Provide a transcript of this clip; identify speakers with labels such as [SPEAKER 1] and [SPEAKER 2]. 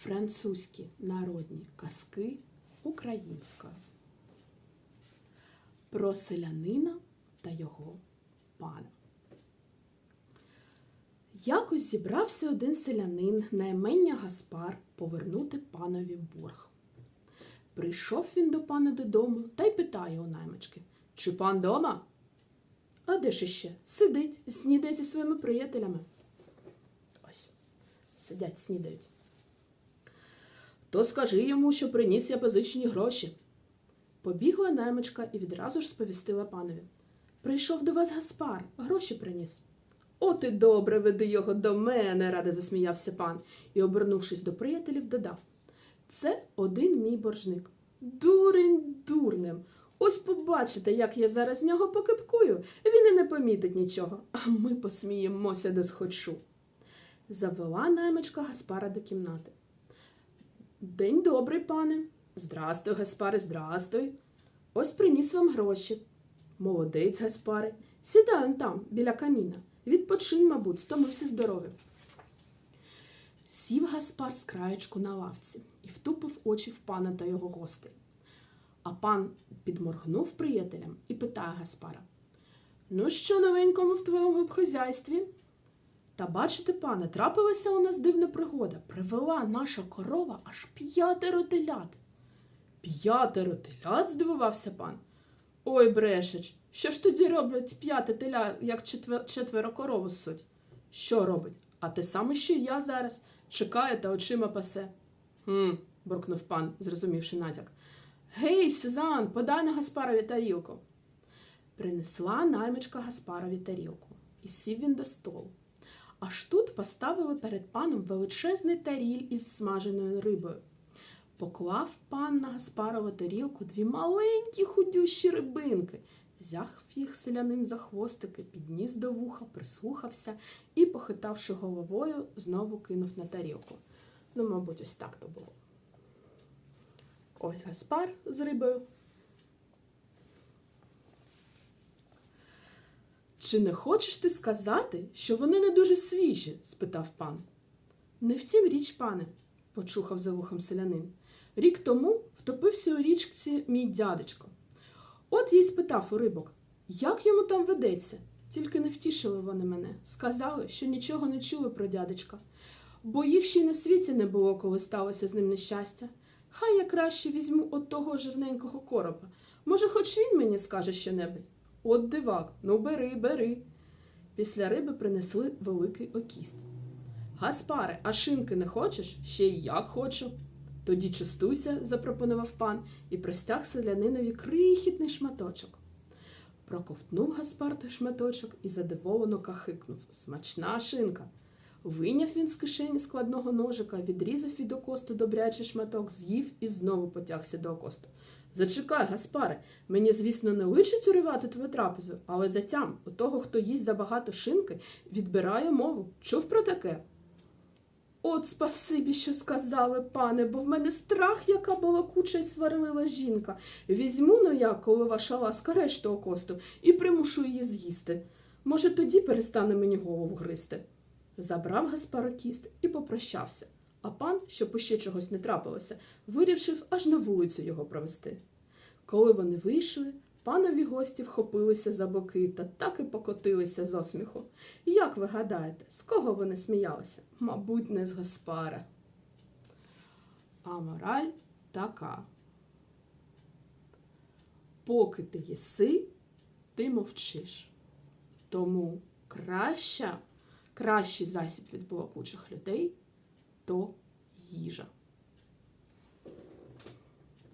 [SPEAKER 1] Французькі народні казки українською. Про селянина та його пана. Якось зібрався один селянин на імення Гаспар повернути панові борг. Прийшов він до пана додому та й питає у наймички, чи пан дома? А де ж іще? Сидить, снідає зі своїми приятелями. Ось, сидять, снідають. То скажи йому, що приніс я позичені гроші. Побігла наймичка і відразу ж сповістила панові. Прийшов до вас Гаспар, гроші приніс. От і добре, веди його до мене, радо засміявся пан і, обернувшись до приятелів, додав. Це один мій боржник. Дурень дурним. Ось побачите, як я зараз нього покипкую. Він і не помітить нічого, а ми посміємося до схочу. Завела наймичка Гаспара до кімнати. День добрий, пане. Здрастуй, Гаспаре, здрастуй. Ось приніс вам гроші. Молодець, Гаспаре. Сідай он там, біля каміна. Відпочинь, мабуть, стомився з дороги. Сів Гаспар з краєчку на лавці і втупив очі в пана та його гостей. А пан підморгнув приятелям і питає Гаспара: Ну, що новенькому в твоєму хазяйстві? Та бачите, пане, трапилася у нас дивна пригода. Привела наша корова аж п'ятеро телят. П'ятеро телят? здивувався пан. Ой, брешеч, що ж тоді роблять п'яте теля, як четвер... четверо корову суть? Що робить? А те саме, що й я зараз. Чекає та очима пасе. Хм, буркнув пан, зрозумівши натяк. Гей, Сюзан, подай на Гаспарові тарілку. Принесла наймичка Гаспарові тарілку, і сів він до столу. Аж тут поставили перед паном величезний таріль із смаженою рибою. Поклав пан на Гаспарову тарілку дві маленькі худющі рибинки. Взяв їх селянин за хвостики, підніс до вуха, прислухався і, похитавши головою, знову кинув на тарілку. Ну, мабуть, ось так то було. Ось Гаспар з рибою. Чи не хочеш ти сказати, що вони не дуже свіжі? спитав пан. Не втім річ, пане, почухав за вухом селянин. Рік тому втопився у річці мій дядечко. От я й спитав у рибок, як йому там ведеться. Тільки не втішили вони мене. Сказали, що нічого не чули про дядечка, бо їх ще й на світі не було, коли сталося з ним нещастя. Хай я краще візьму от того жирненького коропа. Може, хоч він мені скаже щонебудь. От дивак, ну бери, бери. Після риби принесли великий окіст. Гаспаре, а шинки не хочеш? Ще й як хочу. Тоді частуйся, запропонував пан і простяг селянинові крихітний шматочок. Проковтнув Гаспар той шматочок і задивовано кахикнув. Смачна шинка. Вийняв він з кишені складного ножика, відрізав від окосту добрячий шматок, з'їв і знову потягся до окосту. Зачекай, Гаспаре, мені, звісно, не личить уривати твою трапезу, але затям у того, хто їсть забагато шинки, відбирає мову. Чув про таке? От спасибі, що сказали, пане, бо в мене страх, яка балакуча й сварлива жінка. Візьму ну я, коли ваша ласка, решту окосту, і примушу її з'їсти. Може, тоді перестане мені голову гризти. Забрав Гаспарокіст і попрощався, а пан, щоб іще чогось не трапилося, вирішив аж на вулицю його провести. Коли вони вийшли, панові гості вхопилися за боки та так і покотилися з осміху. Як ви гадаєте, з кого вони сміялися? Мабуть, не з Гаспара. А мораль така. Поки ти єси, ти мовчиш. Тому краща, кращий засіб від балакучих людей то їжа.